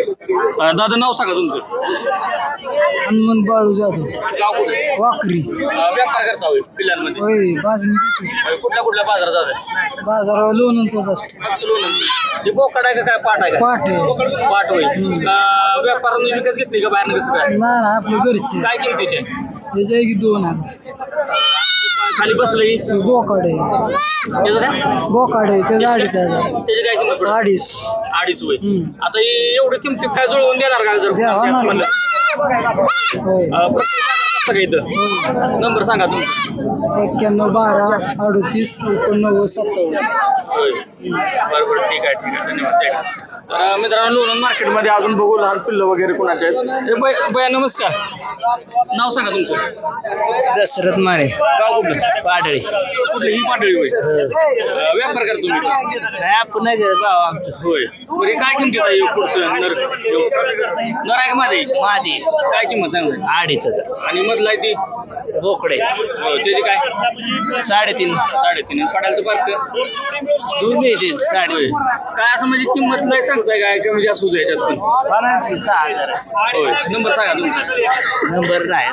अं, दादा नाव सांगा तुमचं. हनुमान बाळू जाधव. गाव कुठे वाकरी. व्यापार करता होय पिल्लांमध्ये होय बाजरी होय, कुठल्या कुठल्या बाजारात जातात बाजारावर लोणंचाच असतो हे बोकड आहे का काय पाठ आहे का? पाट आहे. पाठ होय. अं, व्यापाराने विकत घेतली का बाहेर कसं काय? ना आपल्या घरचे. काय किमतीचे? त्याच्या एक दोन हजार. खाली बसलं की? बोकाड. आहे त्याचं काय? बोकाड आहे त्याचा अडीच हजार. त्याची काय किंमत पडेल? अडीच. अडीच होय. हम्म. आता हे एवढी किमतीत काय जुळवून देणार का जर द्या, होणार. म्हणलं? होय अं, प्रत्येक बाजारात असतं का इथं? नंबर सांगा तुमचा. एक्क्याण्णव बारा अडतीस एकोणनव्वद सत्तावन्न. होय. बरं बरं. ठीक आहे ठीक आहे. धन्यवाद. thanks. तर मित्रांनो लोणंद मार्केटमध्ये अजून बघू लहान पिल्लं वगैरे कोणाचे आहेत. ए, बाई बाया नमस्कार. नाव सांगा तुमचं. दशरथ मारे गाव कुठलं? पाडळी. कुठली? ही पाटळी होय. अं, व्यापार करतो तुम्ही? नाही आपण नाही देत भाव आमचं. होय. हे काय किमतीत आहे हे पुढचं नर नर आहे का माझे माझी काय किंमत सांग अडीच आणि मधला आहे ती? बोकडे. हो, त्याची काय? साडेतीन. साडेतीन. पडायला तर पार्क ते साडे. काय असं म्हणजे किंमत नाही सांगताय काय कमी जास्त होतं याच्यात पण. होय. नंबर सांगा तुमचा. नंबर नाही.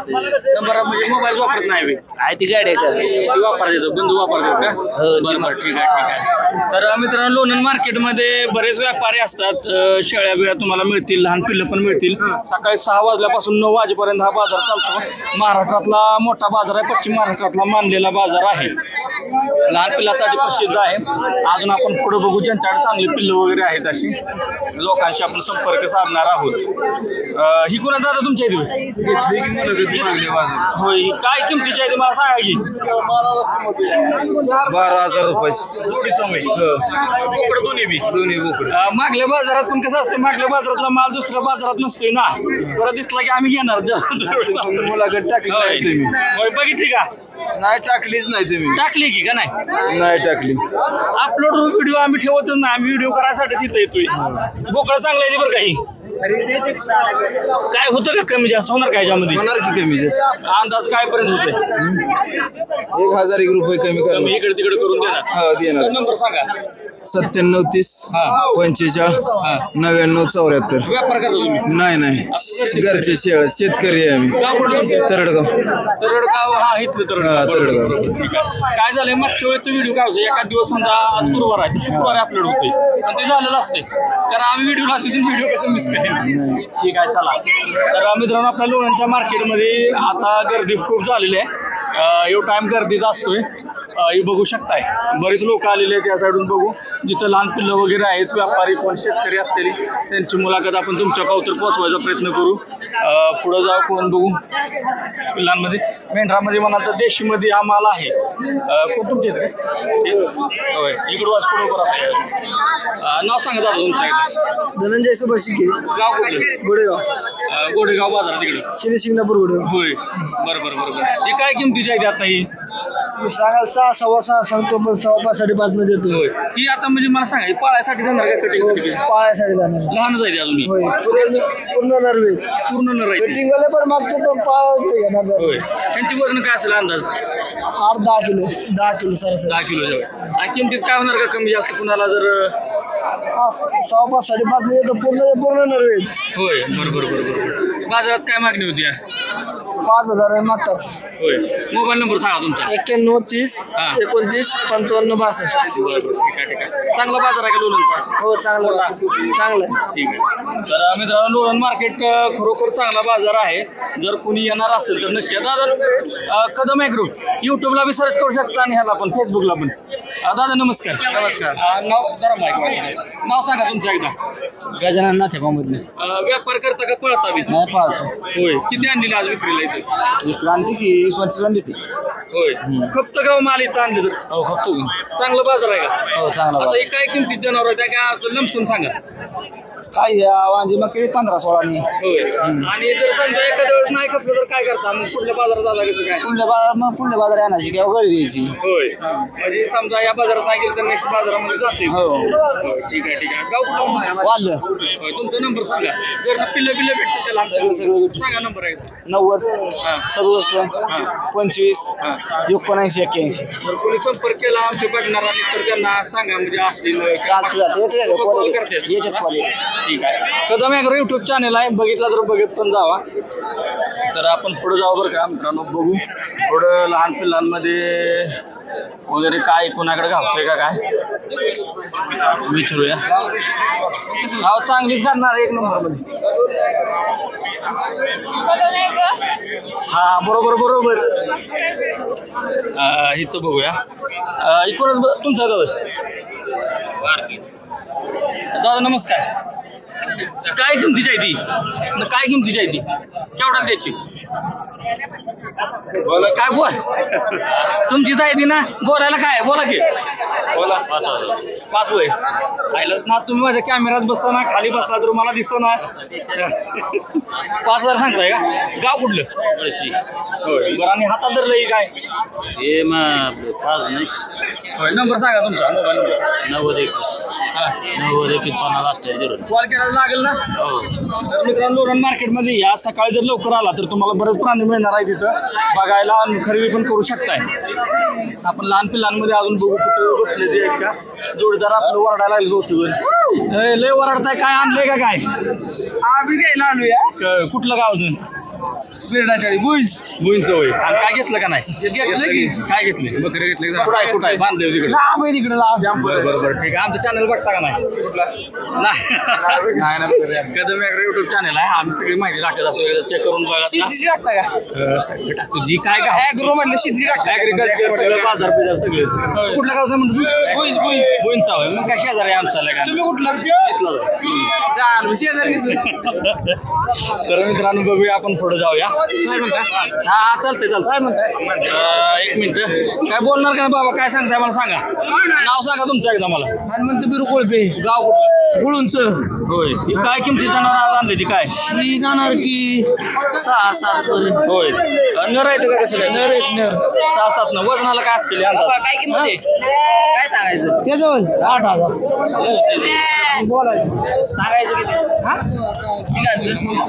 नंबर म्हणजे मोबाईल वापरत नाही. आहे ती गाडी आहे ती वापरता येतो. बंधू वापरतात का? हो, बरं बरं ठीक आहे ठीक आहे. तर मित्रांनो लोणंद मार्केटमध्ये बरेच व्यापारी असतात. अं, शेळ्या बिळ्या तुम्हाला मिळतील लहान पिल्लं पण मिळतील. सकाळी सहा वाजल्यापासून नऊ वाजेपर्यंत हा बाजार चालतो. महाराष्ट्रातला मोठा बाजार आहे पश्चिम महाराष्ट्रातला मानलेला बाजार आहे. लहान पिल्लासाठी प्रसिद्ध आहे. अजून आपण पुढे बघू ज्यांच्याकडे चांगली पिल्लं वगैरे आहेत अशी. लोकांशी आपण संपर्क साधणार आहोत. अं, ही कोणा दादा तुमच्या इथे? होय ही काय किमतीची आहे ती? मला सांगा की. बारा हजार रुपयाची बोकडं दोन्ही बी? दोन्ही बोकडे. अं, मागल्या बाजारात पण कसं असतं मागल्या बाजारातला माल दुसऱ्या बाजारात नसतोय ना. परत दिसला की आम्ही घेणार. मुलाखत टाकली. नाही तुम्ही. होय, बघितली का? नाही टाकलीच नाही तुम्ही. टाकली की का नाही? नाही टाकली. अपलोड व्हिडिओ आम्ही ठेवतच नाही. आम्ही व्हिडिओ करायसाठी तिथं येतोय. बोकडं चांगलं आहे बरं काही काय होतं का कमी जास्त? होणार का याच्यामध्ये? होणार की कमी जास्त? अंदाज काय पर्यंत होतोय? एक हजार एक रुपये कमी कमी करा इकडे तिकडे करून देणार. हा देणार. नंबर सांगा. सत्त्याण्णव तीस. पंचेचाळ हा. नव्याण्णव चौऱ्याहत्तर. व्यापार करतो तुम्ही. नाही नाही. घरचे शेळ शेतकरी आहे आम्ही. गाव कुठलं तुमचं? तरडगाव. तरडगाव हा इथलं हा, तरडगाव तरडगाव. बरोबर, बरोबर. ठीक आहे. काय झालंय? मागच्या वेळेचा व्हिडिओ काय होतो? एका दिवस समजा आज गुरुवार आहे शुक्रवारी अपलोड होते पण ते झालेलं असते कारण आम्ही व्हिडिओ असते व्हिडिओ कसं मिस ठीक आहे चला. तर मित्रांनो आपल्या लोणांच्या मार्केटमध्ये आता गर्दी खूप झालेली आहे. अं, टाइम गर्दीचा असतोय. हे बघू शकताय. बरेच लोक आलेले आहेत या साईडून बघू. जिथं लहान पिल्लं वगैरे आहेत व्यापारी कोण शेतकरी असतील त्यांची मुलाखत आपण तुमच्या पावतर पोहोचवायचा प्रयत्न करू. पुढं जाऊ कोण बघू? पिल्लांमध्ये. मेंढरामध्ये म्हणाल तर देशीमध्ये हा माल आहे इथे काय? होय इकडं वाच पुढं बरं नाव सांगा दादा तुमच्या इथं. धनंजय सुभाषिके. गाव कुठलं? गोडेगाव. गोडेगाव बाजार तिकडे शिले शिंगणापूर गोडेगाव. होय. बरं बरं बरं बरं. ही काय किमतीची आहे आता ही? मी सांगा सहा सव्वा सहा सांगतो पण सव्वा पाच साडेपाच न देतो. होय. ही आता म्हणजे मला सांगा ही पाळायसाठी जाणार का कटिंग पाळ्यासाठी जाणार. लहानच आहे ती अजून ही. होय. पूर्ण पूर्ण नर्वे. पूर्ण न राहते कटिंग वाले पण मागते पण पाळ घेणार जरा. होय. त्यांची वजन काय असेल अंदाज? आठ दहा किलो. दहा किलो सरासरी दहा किलो जवळ. आणि किमतीत काय होणार का कमी जास्त? कुणाला जर हा, सव्वा पाच साडेपाच न देतो पूर्ण पूर्ण नर्वे. होय बरं बरं बरं बरं बाजारात काय मागणी होती या? पाच हजार आहे मागतात होय. मोबाईल नंबर सांगा तुमचा. एक्क्याण्णव तीस हा. एकोणतीस पंचावन्न बासष्ट. बरं बरं. ठीक आहे ठीक आहे. चांगला बाजार आहे का लोणंदचा हो चांगलं आहे. चांगलं आहे. ठीक आहे. तर मित्रांनो लोणंद मार्केट अ, खरोखर चांगला बाजार आहे. जर कोणी येणार असेल तर नक्की. दादा अ, कदम ॲग्रो. युट्यूबला बी सर्च करू शकता आणि ह्याला पण फेसबुकला पण. अ, दादा नमस्कार. नमस्कार. नाव जरा mic वर. नाव सांगा तुमचं एकदा. गजानन नाथे बांबूदने अ, व्यापार करता का पळता बी? नाही पाहतो होय. किती आणलेली आज विक्रीला इथे? क्रांती की स्वच्छ झाली ती होय. खप्त गाव माल इथं आणले तर? हो खपतो की चांगला बाजार आहे का? हो चांगला आता हे काय किमतीत जनावर आहे? त्या काय असं लमसम सांगा. काय या वांजी मग किती पंधरा सोळानी होय. आणि जर समजा एखाद्या वेळेस नाही खपलं तर काय करता? मग पुढल्या बाजारात जाता कसं काय पुढल्या बाजार मग पुढल्या बाजार आणायची किंवा घरी द्यायची. होय. म्हणजे समजा या बाजारात नाही गेलं तर नेक्स्ट बाजारामध्ये जाते. हो. होय, ठीक आहे ठीक आहे. गाव होय, तुमचा नंबर सांगा. जर पिल्लं पिल्लं भेटतं त्याला. सगळं सगळं भेटतं. सांगा नंबर आहे नव्वद. सदुसष्ट. पंचवीस हा. एकोणऐंशी एक्क्याऐंशी. जर कोणी संपर्क केला आमच्या बघणारा तर त्यांना सांगा म्हणजे असली चालतं जातं येते. येतात क्वालिटी ठीक आहे. कदम ॲग्रो युट्यूब चॅनल आहे बघितला तर बघत पण जावा. तर आपण पुढे जाऊ बरं का मित्रांनो बघू. थोडं लहान पिल्लांमध्ये वगैरे काय कोणाकडे घालतोय का काय? विचारूया. हा चांगलीच करणार एक नंबरमध्ये हा बरोबर बरोबर. इथं बघूया. इकडूनच तुमचा दादा. दादा नमस्कार. काय किमतीची आहे ती? न काय किमतीची आहे ती? केवढा द्यायची? काय बोल? तुमचीच आहे ती ना? बोलायला काय? बोला की. पाच हजार. पाच वय. आयला ना तुम्ही माझ्या कॅमेऱ्यात बसता ना खाली बसला तर मला दिसतो ना. पाच हजार सांगताय का? गाव कुठलं? होय. बरं आणि हातात धरलंय काय? हे मग पाच नाही. होय नंबर सांगा तुमचा. मोबाईल नंबर नव्वद एकवीस. हा नव्वद एकवीस पन्नास असते झिरो कॉल करायला लागेल ना? हो. तर मित्रांनो लोणंद मार्केटमध्ये या सकाळी जर लवकर आला तर तुम्हाला बरेच प्राणी मिळणार आहे तिथं. बघायला खरेदी पण करू शकताय. आपण लहान पिल्लांमध्ये अजून बघू कुठं बसले ते आहेत का? जोडीदार आपलं वरडायला लागले होतं लय वरडताय काय आणलंय का काय? आम्ही घ्यायला आलोया कुठलं गाव अजून? बुईंचं होय. आणि काय घेतलं का नाही? घेतलं की. काय घेतले? बकरे घेतले कुठं आहे कुठं आहे? बांधले तिकडे आम्ही तिकडे बरं बरं बरं. ठीक आहे. आमचं चॅनल बघता का नाही? नाही. नाही कदम ॲग्रो युट्यूब चॅनल आहे. आम्ही सगळी माहिती टाकत असतो. चेक करून बघा. टाकता का? अं, सगळं टाकतो. जी काय काय ॲग्रो म्हणलं शेती टाकतो ॲग्रिकल्चर सगळं बाजार बिजार सगळे. कुठल्या गावचं म्हणतो बोईंच बोईंच बोईंचा होय. मग काय शेजारी आहे आमचा का तुम्ही कुठलं? चाल शेजारी तर मित्रांनो बघूया आपण पुढे जाऊया. काय म्हणता हा हा चालतंय चालतंय. काय म्हणताय? एक मिनिट. काय बोलणार का नाही बाबा? काय सांगताय मला सांगा. नाव सांगा तुमचं एकदा मला. हनुमंत बिरू कोळपे. गाव कुठलं? गुळूंच. होय. ही काय किमती जनावर आज आणली ती काय? ही जाणार की सहा सात पर्यंत होय. नर आहे का कसं काय? नर एक नर. सहा सात न वजनाला काय असतील अंदाज काय किंमत काय सांगायचं? ते जवळ आठ हजार. बोलायचं. सांगायचं किती? हा?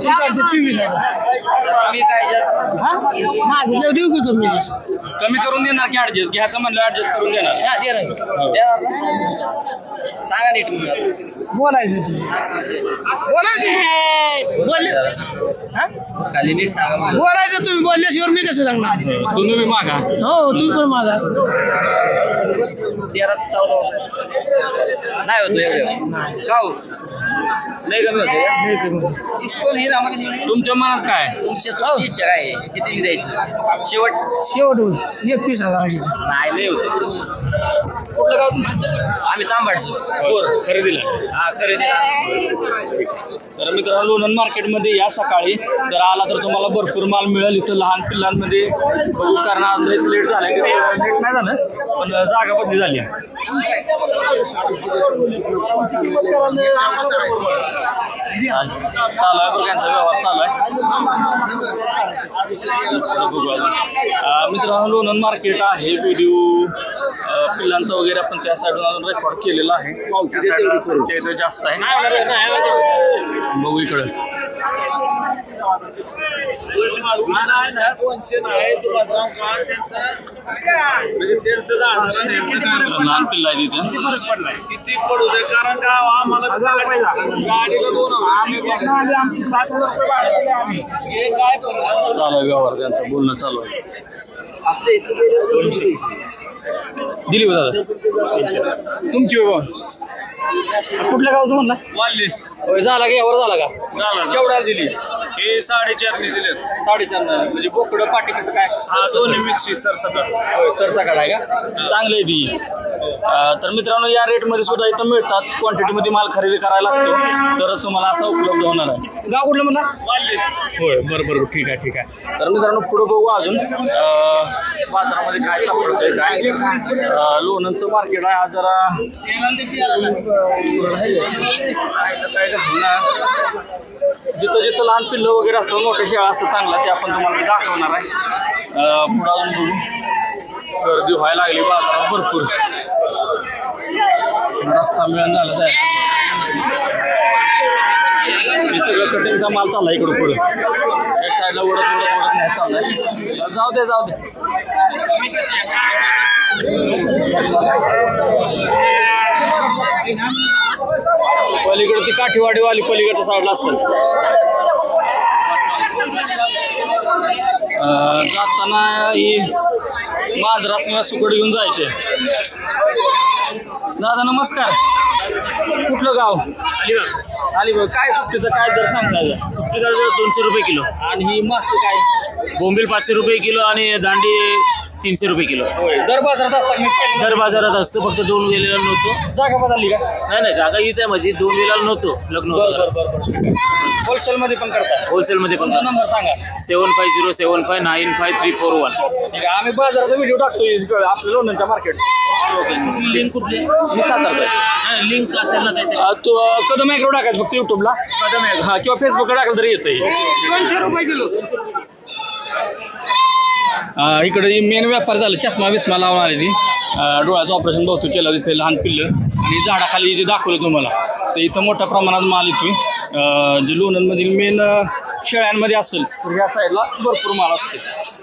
चोवीस हजार. मी काय जास्त? हा? देऊ की कमी कमी करून देणार की ऍडजस्ट घ्यायचं म्हणलं ऍडजस्ट करून देणार? सांगा नीट बोलायचं बोलायचं हा? खाली नीट सांगा बोलायचं तुम्ही. बोलल्याशिवाय मी कसं सांगणार? तुम्ही बी मागा. हो तुम्ही पण माझा तेरा चौदा नाही होतो एवढं. का हो लय कमी होते तुमच्या मनात काय? तुमच्या इच्छा काय आहे? किती द्यायची? शेवट? शेवट होईल. एकवीस हजाराची नाही लय होते. कुठलं गाव तुमचं? आम्ही तांबाडची बोर खरेदीला. हा खरेदीला. तर मित्रांनो लोणंद मार्केटमध्ये या सकाळी जर आला तर तुम्हाला भरपूर माल मिळेल. इथं लहान पिल्लांमध्ये बघू कारण आज लयच लेट झालं लेट नाही झालं पण जागा बदली झाली आहे. चालू आहे बरं त्यांचा व्यवहार? चालू आहे. बघू अजून. अं, मित्रांनो लोणंद मार्केट आहे. व्हिडिओ पिल्लांचा वगैरे आपण त्या साईडून रेकॉर्ड केलेला आहे. त्या संख्या इथं जास्त आहे. बघू इकडं. लहान पिल्ला आहे तिथं. किती पडू दे? कारण का आम्हाला गाडीला दोन आम्ही सात वर्ष भाडं आम्ही हे काय करू चालू आहे व्यवहार त्यांचं बोलणं चालू आहे. दिली हो दादा. तुमची हो कुठल्या गावचं म्हणला? वाढले होय झाला का? यावर झाला का? झाला. केवढ्याला दिली? हे साडेचारने दिले साडेचार म्हणजे बोकडं पाठी कसं काय? हा दोन्ही मिक्सी सर सकट होय सरसाकडे आहे का? चांगली आहे ती. तर मित्रांनो या रेटमध्ये सुद्धा इथं मिळतात. क्वांटिटीमध्ये माल खरेदी करायला लागतो. तरच तुम्हाला असा उपलब्ध होणार आहे. गाव कुठलं म्हणला? वाढले होय बरं बरं ठीक आहे ठीक आहे. तर मित्रांनो पुढे बघू अजून. बाजारामध्ये काय सापडतंय काय लोणंदचं मार्केट आहे. आज जरा काय जिथं जिथं लहान पिल्लं वगैरे असतं मोठ्या शेळा असतं चांगला ते आपण तुम्हाला दाखवणार आहे. पुढं अजून बघू. गर्दी व्हायला लागली बाजारात भरपूर. रस्ता मिळून झाला आहे सगळं कटिंगचा माल चालला इकडं पुढे. एक साईडला उडत उडत उडत नाही चाललाय. जाऊ दे जाऊ दे. पलीकडे ती काठीवाडी वाली पलीकडच्या साईडला असतात. जाताना ही मांजरास किंवा सुकड घेऊन जायचे. दादा नमस्कार. कुठलं गाव? अलिबाग. काय सुट्टीचं काय दर सांगता दोनशे रुपये किलो. आणि ही मासे काय? बोंबील पाचशे रुपये किलो आणि दांडी तीनशे रुपये किलो. होय दर बाजारात असतात दर बाजारात असतो फक्त दोन वेळेला नव्हतो. जागा बदलली का? नाही नाही जागा हीच आहे माझी. दोन वेळेला नव्हतो लग्न बरं होतं. बरं बरं बरं होलसेल मध्ये पण करता होलसेल मध्ये पण तुमचा नंबर सांगा. Seven five zero seven five nine five three four one. ठीक आहे आम्ही बाजाराचा व्हिडिओ टाकतोय आपल्या लोणंदच्या मार्केट लिंक कुठली? मी सातारचा लिंक असेल ना काहीतरी. अं, तू अं, कदम ॲग्रो टाकायचं फक्त युट्यूबला कदम हा किंवा फेसबुकला टाकलं तरी येतंय. दोनशे रुपये किलो. इकडे मेन व्यापार झाला चष्मा विस्मा लावून आली ती. अं, डोळ्याचं ऑपरेशन बहुतेक केलं दिसतंय लहान पिल्लं. आणि झाडाखाली जे दाखवलं तुम्हाला तर इथं मोठ्या प्रमाणात माल येतोय. अं, जे लोणंदमधील मेन शेळ्यांमध्ये असेल तर साईडला भरपूर माल असतो